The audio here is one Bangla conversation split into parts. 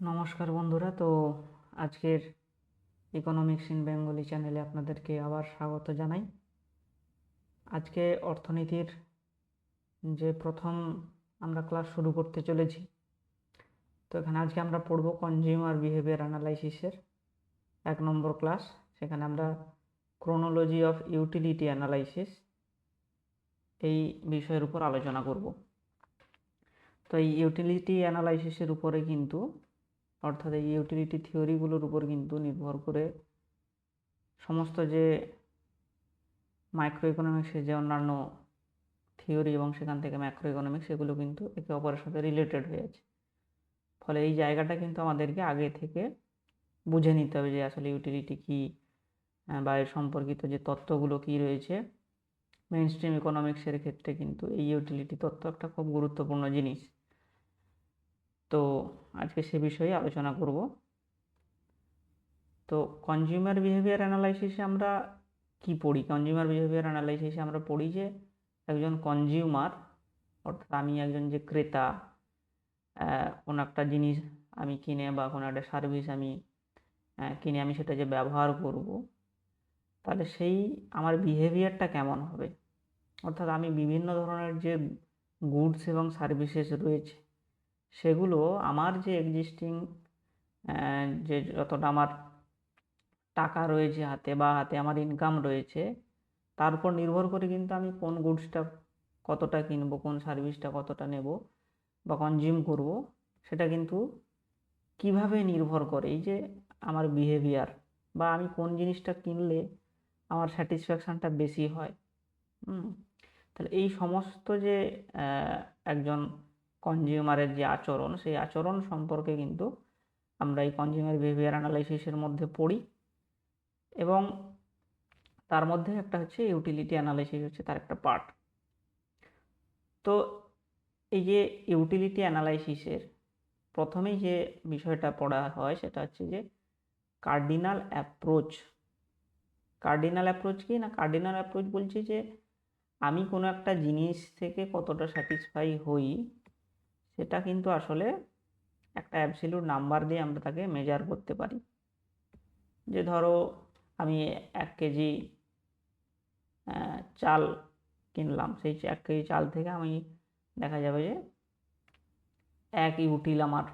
নমস্কার বন্ধুরা, তো আজকের ইকোনমিক্স ইন বেঙ্গলি চ্যানেলে আপনাদেরকে আবার স্বাগত জানাই। আজকে অর্থনীতির যে প্রথম আমরা ক্লাস শুরু করতে চলেছি, তো এখানে আজকে আমরা পড়ব কনজিউমার বিহেভিয়ার অ্যানালাইসিসের এক নম্বর ক্লাস সেখানে আমরা ক্রোনোলজি অফ ইউটিলিটি অ্যানালাইসিস এই বিষয়ের উপর আলোচনা করব। তো এই ইউটিলিটি অ্যানালাইসিসের উপরে কিন্তু অর্থাৎ এই ইউটিলিটি থিওরিগুলোর উপর কিন্তু নির্ভর করে সমস্ত যে মাইক্রো ইকোনমিক্সের যে অন্যান্য থিওরি এবং সেখান থেকে ম্যাক্রো ইকোনমিক্স সেগুলো কিন্তু একে অপরের সাথে রিলেটেড হয়ে আছে। ফলে এই জায়গাটা কিন্তু আমাদেরকে আগে থেকে বুঝে নিতে হবে যে আসলে ইউটিলিটি কী বা এর সম্পর্কিত যে তত্ত্বগুলো কী রয়েছে। মেইন স্ট্রিম ইকোনমিক্সের ক্ষেত্রে কিন্তু এই ইউটিলিটি তত্ত্ব একটা খুব গুরুত্বপূর্ণ জিনিস। তো আজকে সে বিষয়ে আলোচনা করব। তো কনজিউমার বিহেভিয়ার অ্যানালাইসিসে আমরা কি পড়ি? কনজিউমার বিহেভিয়ার অ্যানালাইসিসে আমরা পড়ি যে একজন কনজিউমার অর্থাৎ আমি একজন যে ক্রেতা কোনো একটা জিনিস আমি কিনে বা কোনো একটা সার্ভিস আমি কিনে আমি সেটা যে ব্যবহার করব, তাহলে সেই আমার বিহেভিয়ারটা কেমন হবে? অর্থাৎ আমি বিভিন্ন ধরনের যে গুডস এবং সার্ভিসেস রয়েছে সেগুলো আমার যে এক্সিস্টিং যে যতটা আমার টাকা রয়েছে হাতে বা হাতে আমার ইনকাম রয়েছে, তার উপর নির্ভর করে কিন্তু আমি কোন গুডসটা কতটা কিনবো, কোন সার্ভিসটা কতটা নেব বা কনজিউম করব, সেটা কিন্তু কীভাবে নির্ভর করে এই যে আমার বিহেভিয়ার বা আমি কোন জিনিসটা কিনলে আমার স্যাটিসফ্যাকশানটা বেশি হয়। তাহলে এই সমস্ত যে একজন কনজিউমারের যে আচরণ, সেই আচরণ সম্পর্কে কিন্তু আমরা এই কনজিউমার বিহেভিয়ার অ্যানালাইসিসের মধ্যে পড়ি। এবং তার মধ্যে একটা হচ্ছে ইউটিলিটি অ্যানালাইসিস হচ্ছে তার একটা পার্ট তো এই যে ইউটিলিটি অ্যানালাইসিসের প্রথমেই যে বিষয়টা পড়া হয় সেটা হচ্ছে যে কার্ডিনাল অ্যাপ্রোচ কার্ডিনাল অ্যাপ্রোচ কি? না কার্ডিনাল অ্যাপ্রোচ বলছে যে আমি কোনো একটা জিনিস থেকে কতটা স্যাটিসফাই হই সেটা কিন্তু আসলে একটা অ্যাবসিলিউট নাম্বার দিয়ে আমরা তাকে মেজার করতে পারি। যে ধরো আমি এক কেজি চাল কিনলাম, সেই এক কেজি চাল থেকে আমি দেখা যাবে যে এক ইউটিল আমার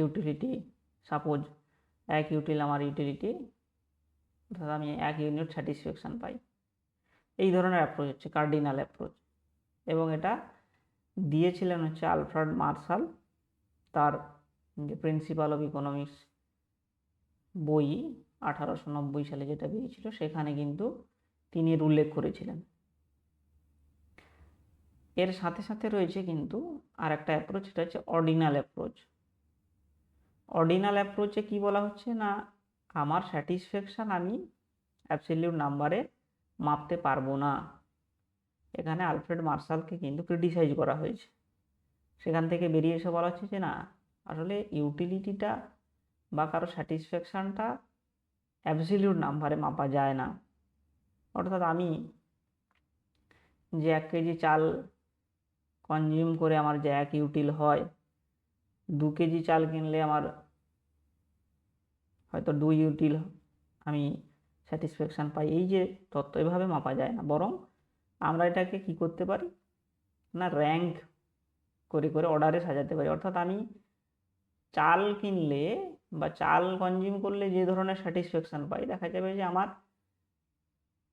ইউটিলিটি সাপোজ এক ইউটিল আমার ইউটিলিটি অর্থাৎ আমি এক ইউনিট স্যাটিসফ্যাকশান পাই। এই ধরনের অ্যাপ্রোচ হচ্ছে কার্ডিনাল অ্যাপ্রোচ এবং এটা দিয়েছিলেন হচ্ছে আলফ্রেড মার্শাল, তার যে প্রিন্সিপাল অফ ইকোনমিক্স বই আঠারোশো নব্বই সালে যেটা বেরিয়েছিল, সেখানে কিন্তু তিনি এর উল্লেখ করেছিলেন। এর সাথে সাথে রয়েছে কিন্তু আর একটা অ্যাপ্রোচ সেটা হচ্ছে অর্ডিনাল অ্যাপ্রোচ অর্ডিনাল অ্যাপ্রোচে কি বলা হচ্ছে না, আমার স্যাটিসফ্যাকশান আমি অ্যাবসলিউট নাম্বারে মাপতে পারব না। এখানে আলফ্রেড মার্শালকে কিন্তু ক্রিটিসাইজ করা হয়েছে। সেখান থেকে বেরিয়ে এসে বলা হচ্ছে যে, না, আসলে ইউটিলিটিটা বা কারও স্যাটিসফ্যাকশানটা অ্যাবসলিউট নাম্বারে মাপা যায় না। অর্থাৎ আমি যে এক কেজি চাল কনজিউম করে আমার যে এক ইউটিল হয়, দু কেজি চাল কিনলে আমার হয়তো দুই ইউটিল আমি স্যাটিসফ্যাকশান পাই। এই যে তত্ত্ব এভাবে মাপা যায় না। বরং আমরা এটাকে কি করতে পারি? না র্যাঙ্ক করে করে অর্ডারে সাজাতে পারি। অর্থাৎ আমি চাল কিনলে বা চাল কনজিউম করলে যে ধরনের স্যাটিসফ্যাকশান পাই, দেখা যাবে যে আমার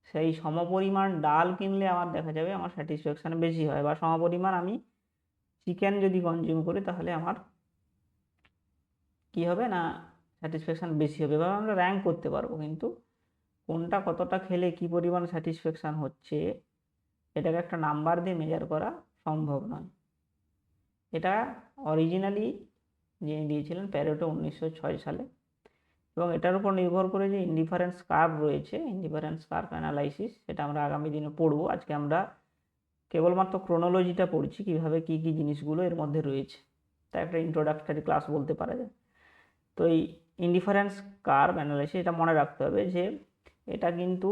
সেই সমপরিমাণ ডাল কিনলে আমার দেখা যাবে আমার স্যাটিসফ্যাকশান বেশি হয় বা সমপরিমাণ আমি চিকেন যদি কনজিউম করি, তাহলে আমার কি হবে না স্যাটিসফ্যাকশান বেশি হবে। বা আমরা র্যাঙ্ক করতে পারব। কিন্তু কোনটা কতটা খেলে কি পরিমাণ স্যাটিসফ্যাকশান হচ্ছে এটাকে একটা নাম্বার দিয়ে মেজার করা সম্ভব নয়। এটা অরিজিনালি যিনি দিয়েছিলেন প্যারেটো উনিশশো ছয় সালে এবং এটার উপর নির্ভর করে যে ইন্ডিফারেন্স কার্ভ রয়েছে ইন্ডিফারেন্স কার্ভ অ্যানালাইসিস সেটা আমরা আগামী দিনে পড়ব। আজকে আমরা কেবলমাত্র ক্রোনোলজিটা পড়ছি, কীভাবে কী কী জিনিসগুলো এর মধ্যে রয়েছে। তা একটা ইন্ট্রোডাক্টরি ক্লাস বলতে পারা যায়। তো এই ইন্ডিফারেন্স কার্ভ অ্যানালাইসিস এটা মনে রাখতে হবে যে এটা কিন্তু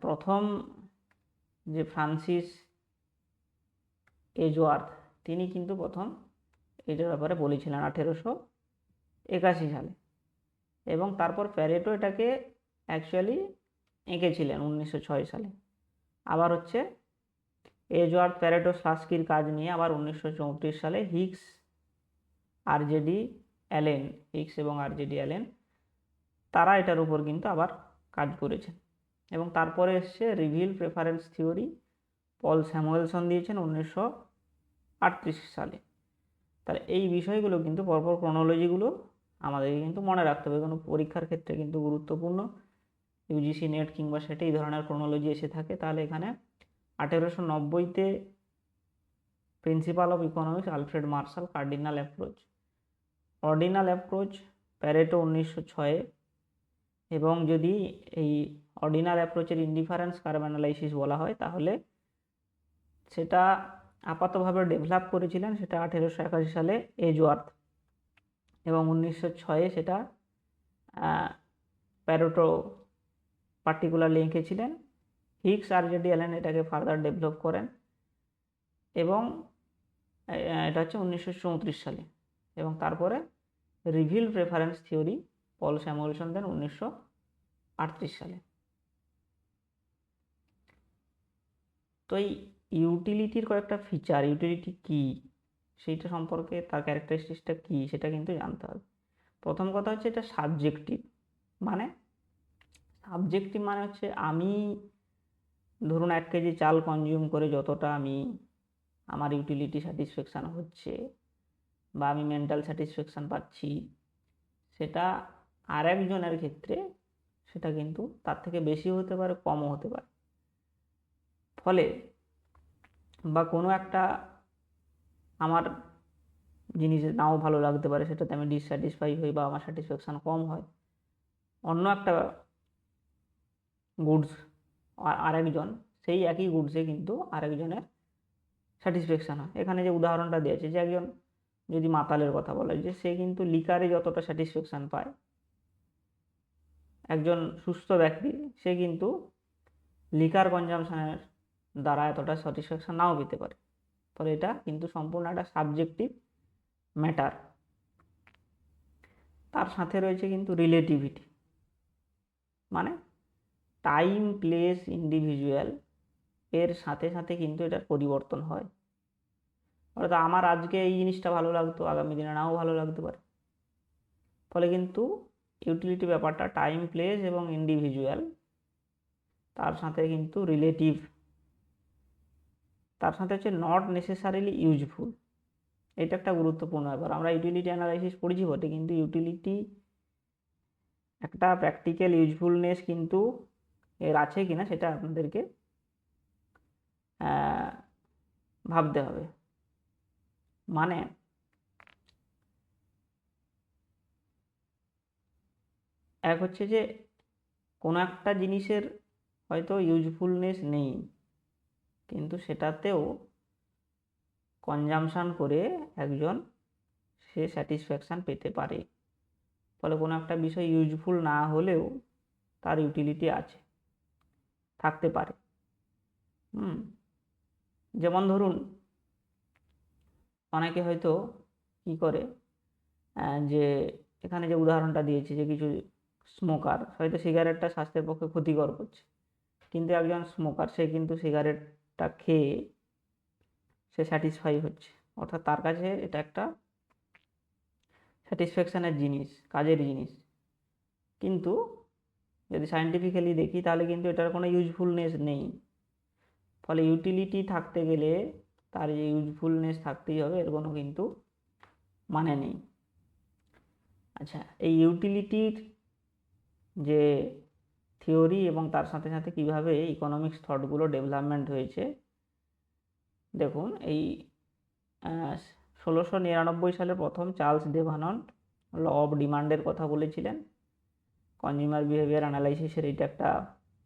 প্রথম যে ফ্রান্সিস এজওয়ার্থ তিনি কিন্তু প্রথম এটার ব্যাপারে বলেছিলেন আঠেরোশো একাশি সালে। এবং তারপর প্যারেটো এটাকে অ্যাকচুয়ালি এঁকেছিলেন উনিশশো ছয় সালে। আবার হচ্ছে এজওয়ার্ড প্যারেটো স্লাস্কির কাজ নিয়ে আবার উনিশশো চৌত্রিশ সালে হিক্স, আরজেডি, অ্যালেন, হিক্স এবং আরজেডি, অ্যালেন, তারা এটার উপর কিন্তু আবার কাজ করেছেন। এবং তারপরে এসছে reveal preference theory Paul Samuelson দিয়েছেন উনিশশো আটত্রিশ সালে। তাহলে এই বিষয়গুলো কিন্তু পরপর ক্রোনোলজিগুলো আমাদেরকে কিন্তু মনে রাখতে হবে। কোনো পরীক্ষার ক্ষেত্রে কিন্তু গুরুত্বপূর্ণ। ইউজিসি নেট কিংবা সেটা এই ধরনের ক্রোনোলজি এসে থাকে। তাহলে এখানে আঠেরোশো নব্বইতে principle of economics Alfred Marshall cardinal approach ordinal approach Pareto উনিশশো ছয়ে এবং যদি এই অর্ডিনাল অ্যাপ্রোচের ইন্ডিফারেন্স কার্ভ অ্যানালাইসিস বলা হয়, তাহলে সেটা আপাতভাবে ডেভেলপ করেছিলেন সেটা আঠেরোশো একাশি সালে এজওয়ার্থ এবং উনিশশো ছয়ে সেটা প্যারোটো পার্টিকুলারলি এঁকেছিলেন হিক্স আর জেডি অ্যালেন এটাকে ফার্দার ডেভেলপ করেন এবং এটা হচ্ছে উনিশশো চৌত্রিশ সালে এবং তারপরে reveal preference theory Paul Samuelson দেন উনিশশো আটত্রিশ সালে। তো এই ইউটিলিটির কয়েকটা ফিচার ইউটিলিটি কী? সেইটা সম্পর্কে তার ক্যারেক্টারিস্টিক্সটা কী? সেটা কিন্তু জানতে হবে। প্রথম কথা হচ্ছে এটা সাবজেক্টিভ মানে সাবজেক্টিভ মানে হচ্ছে আমি ধরুন এক কেজি চাল কনজিউম করে যতটা আমি আমার ইউটিলিটি স্যাটিসফ্যাকশান হচ্ছে বা আমি মেন্টাল স্যাটিসফ্যাকশান পাচ্ছি, সেটা আর একজনের ক্ষেত্রে সেটা কিন্তু তার থেকে বেশি হতে পারে, কমও হতে পারে। ফলে বা কোনো একটা আমার জিনিস নাও ভালো লাগতে পারে, সেটাতে আমি ডিসস্যাটিসফাই হই বা আমার স্যাটিসফ্যাকশান কম হয়। অন্য একটা গুডস আরেকজন, সেই একই গুডসে কিন্তু আরেকজনের স্যাটিসফ্যাকশান হয়। এখানে যে উদাহরণটা দিয়েছে যে একজন যদি মাতালের কথা বলা, যে সে কিন্তু লিকারে যতটা স্যাটিসফ্যাকশান পায় একজন সুস্থ ব্যক্তি, সে কিন্তু লিকার কনজামশনের দ্বারা এতটা স্যাটিসফ্যাকশান নাও পেতে পারে। ফলে এটা কিন্তু সম্পূর্ণ একটা সাবজেক্টিভ ম্যাটার তার সাথে রয়েছে কিন্তু রিলেটিভিটি মানে টাইম প্লেস ইন্ডিভিজুয়াল এর সাথে সাথে কিন্তু এটার পরিবর্তন হয়। অর্থাৎ আমার আজকে এই জিনিসটা ভালো লাগতো, আগামী দিনে নাও ভালো লাগতে পারে। ফলে কিন্তু ইউটিলিটি ব্যাপারটা টাইম প্লেস এবং ইন্ডিভিজুয়াল তার সাথে কিন্তু রিলেটিভ তার সাথে হচ্ছে নট নেসেসারিলি ইউজফুল এটা একটা গুরুত্বপূর্ণ ব্যাপার। আমরা ইউটিলিটি অ্যানালাইসিস পড়েছি বটে, কিন্তু ইউটিলিটি একটা প্র্যাকটিক্যাল ইউজফুলনেস কিন্তু এর আছে কিনা সেটা আপনাদেরকে ভাবতে হবে। মানে এক হচ্ছে যে, কোনো একটা জিনিসের হয়তো ইউজফুলনেস নেই। কিন্তু সেটাতেও কনজামশান করে একজন সে স্যাটিসফ্যাকশান পেতে পারে। ফলে কোনো একটা বিষয় ইউজফুল না হলেও তার ইউটিলিটি আছে, থাকতে পারে। হুম, যেমন ধরুন, অনেকে হয়তো কি করে যে, এখানে যে উদাহরণটা দিয়েছে যে কিছু স্মোকার হয়তো সিগারেটটা স্বাস্থ্যের পক্ষে ক্ষতিকর করছে। কিন্তু একজন স্মোকার সে কিন্তু সিগারেটটা খেয়ে সে স্যাটিসফাই হচ্ছে। অর্থাৎ তার কাছে এটা একটা স্যাটিসফ্যাকশানের জিনিস, কাজের জিনিস। কিন্তু যদি সায়েন্টিফিক্যালি দেখি, তাহলে কিন্তু এটার কোনো ইউজফুলনেস নেই। ফলে ইউটিলিটি থাকতে গেলে তার যে ইউজফুলনেস থাকতেই হবে, এর কোনো কিন্তু মানে নেই। আচ্ছা এই ইউটিলিটির যে থিওরি এবং তার সাথে সাথে কীভাবে ইকোনমিক্স থটগুলো ডেভেলপমেন্ট হয়েছে, দেখুন এই ষোলোশো নিরানব্বই সালে প্রথম চার্লস ডেভানন্ট ল অফ ডিমান্ডের কথা বলেছিলেন। কনজিউমার বিহেভিয়ার অ্যানালাইসিসের এটা একটা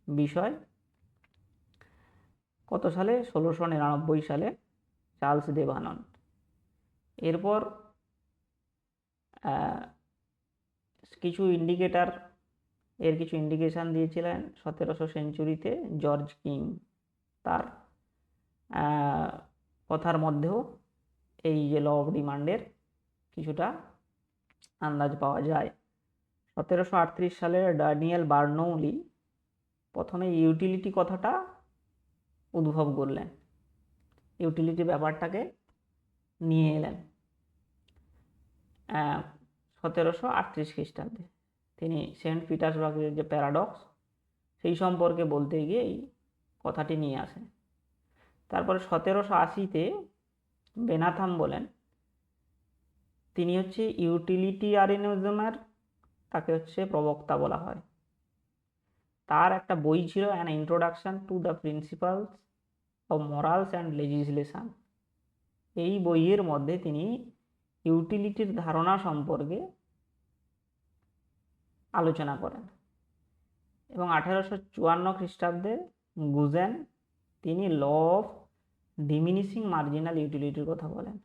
বিষয়। কত সালে? ষোলোশো নিরানব্বই সালে চার্লস ডেভানন্ট এরপর কিছু ইন্ডিকেটার এর কিছু ইন্ডিকেশান দিয়েছিলেন সতেরোশো সেঞ্চুরিতে জর্জ কিং তার। কথার মধ্যেও এই যে ল অফ ডিমান্ডের কিছুটা আন্দাজ পাওয়া যায়। সতেরোশো আটত্রিশ সালে ড্যানিয়েল বার্নৌলি প্রথমে ইউটিলিটি কথাটা উদ্ভব করলেন। ইউটিলিটি ব্যাপারটাকে নিয়ে এলেন। সতেরোশো আটত্রিশ খ্রিস্টাব্দে। তিনি সেন্ট পিটার্সবার্গের যে প্যারাডক্স, সেই সম্পর্কে বলতে গিয়ে এই কথাটি নিয়ে আসেন। তারপরে সতেরোশো আশিতে বেনাথাম বলেন, তিনি হচ্ছে ইউটিলিটিয়ারিনিজমের তাকে হচ্ছে প্রবক্তা বলা হয়। তার একটা বই ছিল an introduction to the principles of morals and legislation এই বইয়ের মধ্যে তিনি ইউটিলিটির ধারণা সম্পর্কে আলোচনা করেন। এবং আঠেরোশো চুয়ান্ন খ্রিস্টাব্দে গুজেন, তিনি ল অফ ডিমিনিশিং মার্জিনাল ইউটিলিটির কথা বলেন।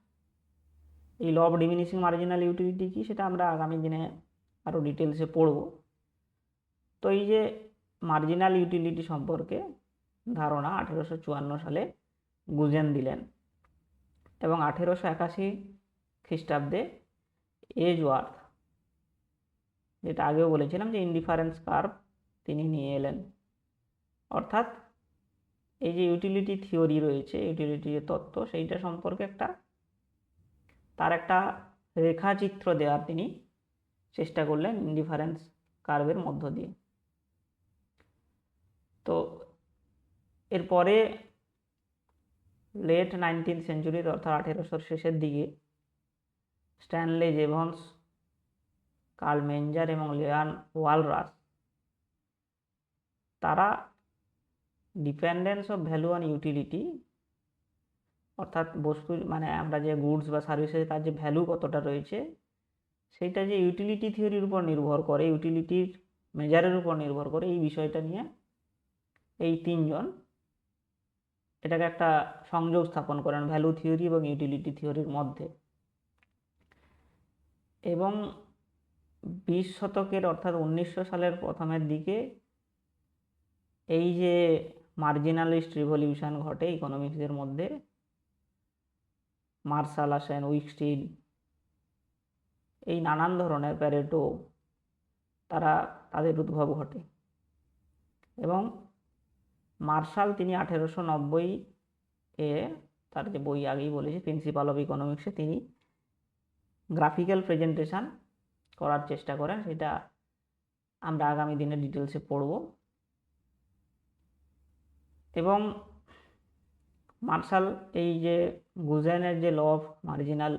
এই law of diminishing marginal utility কি সেটা আমরা আগামী দিনে আরও ডিটেলসে পড়ব। তো এই যে মার্জিনাল ইউটিলিটি সম্পর্কে ধারণা আঠেরোশো চুয়ান্ন সালে গুজেন দিলেন। এবং আঠেরোশো একাশি খ্রিস্টাব্দে এজ ওয়ার্থ যেটা আগেও বলেছিলাম যে ইনডিফারেন্স কার্ভ তিনি নিয়ে এলেন। অর্থাৎ এই যে ইউটিলিটি থিওরি রয়েছে ইউটিলিটি যে তত্ত্ব, সেইটা সম্পর্কে একটা, তার একটা রেখাচিত্র দেওয়ার তিনি চেষ্টা করলেন ইনডিফারেন্স কার্ভের মধ্য দিয়ে। তো এরপরে লেট নাইনটিন সেঞ্চুরির অর্থাৎ আঠেরোশোর শেষের দিকে স্ট্যানলে জেভন্স কার্ল মেঞ্জার এবং লিয়ান ওয়ালরাস। তারা dependence of value on utility, অর্থাৎ বস্তু মানে আমরা যে গুডস বা সার্ভিসেস তার যে ভ্যালু কতটা রয়েছে, সেইটা যে ইউটিলিটি থিওরির উপর নির্ভর করে, ইউটিলিটির মেজারের উপর নির্ভর করে, এই বিষয়টা নিয়ে এই তিনজন এটাকে একটা সংযোগ স্থাপন করেন, ভ্যালু থিওরি এবং ইউটিলিটি থিওরির মধ্যে। এবং বিশ শতকের অর্থাৎ উনিশশো সালের প্রথমের দিকে এই যে মার্জিনালিস্ট রিভলিউশন ঘটে ইকোনমিক্সের মধ্যে, মার্শাল আসেন উইকস্টিল এই নানান ধরনের প্যারেটো, তারা তাদের উদ্ভব ঘটে। এবং মার্শাল তিনি আঠেরোশো নব্বই এ তার যে বই আগেই বলেছি প্রিন্সিপাল অফ ইকোনমিক্সে তিনি গ্রাফিক্যাল প্রেজেন্টেশন করার চেষ্টা করেন, সেটা আমরা আগামী দিনে ডিটেলসে পড়ব। এবং মার্শাল এই যে গুজেনের যে ল অফ মার্জিনাল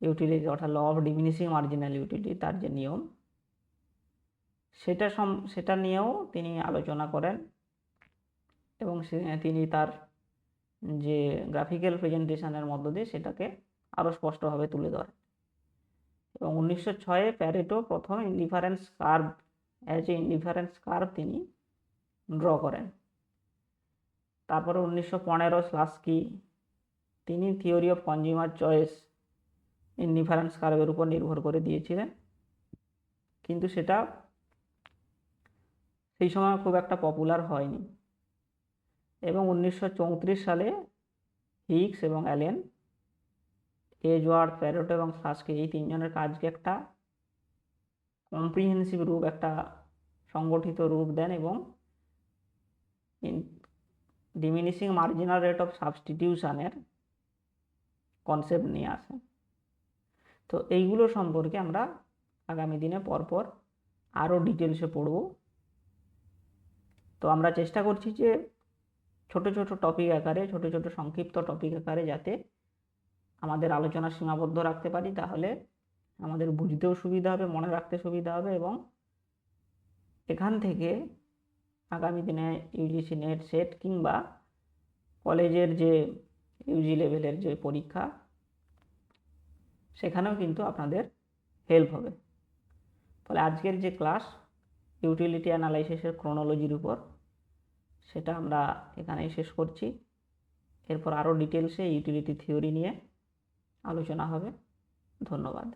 ইউটিলিটি অর্থাৎ law of diminishing marginal utility তার যে নিয়ম, সেটা সম, সেটা নিয়েও তিনি আলোচনা করেন এবং তিনি তার যে গ্রাফিক্যাল প্রেজেন্টেশনের মধ্য দিয়ে সেটাকে আরও স্পষ্টভাবে তুলে ধরেন। এবং উনিশশো ছয়ে প্যারেটো প্রথম indifference curve as a indifference curve তিনি ড্র করেন। তারপরে উনিশশো পনেরো স্লাস্কি তিনি theory of consumer choice indifference কার্ভের উপর নির্ভর করে দিয়েছিলেন। কিন্তু সেটা সেই সময় খুব একটা পপুলার হয়নি। এবং উনিশশো চৌত্রিশ সালে হিক্স এবং অ্যালেন এজওয়ার্ড প্যারোট এবং সাসকে এই তিনজনের কাজকে একটা কম্প্রিহেন্সিভ রূপ, একটা সংগঠিত রূপ দেন এবং ডিমিনিশিং মার্জিনাল রেট অফ সাবস্টিটিউশনের কনসেপ্ট নিয়ে আসেন। তো এইগুলো সম্পর্কে আমরা আগামী দিনে পরপর আরও ডিটেলসে পড়ব। তো আমরা চেষ্টা করছি যে ছোট ছোট টপিক আকারে, ছোট ছোট সংক্ষিপ্ত টপিক আকারে যাতে আমাদের আলোচনা সীমাবদ্ধ রাখতে পারি, তাহলে আমাদের বুঝতেও সুবিধা হবে, মনে রাখতে সুবিধা হবে এবং এখান থেকে আগামী দিনে ইউজিসি নেট সেট কিংবা কলেজের যে ইউজি লেভেলের যে পরীক্ষা, সেখানেও কিন্তু আপনাদের হেল্প হবে। ফলে আজকের যে ক্লাস ইউটিলিটি অ্যানালাইসিসের ক্রোনোলজির উপর, সেটা আমরা এখানেই শেষ করছি। এরপর আরও ডিটেলসে ইউটিলিটি থিওরি নিয়ে আলোচনা হবে। ধন্যবাদ।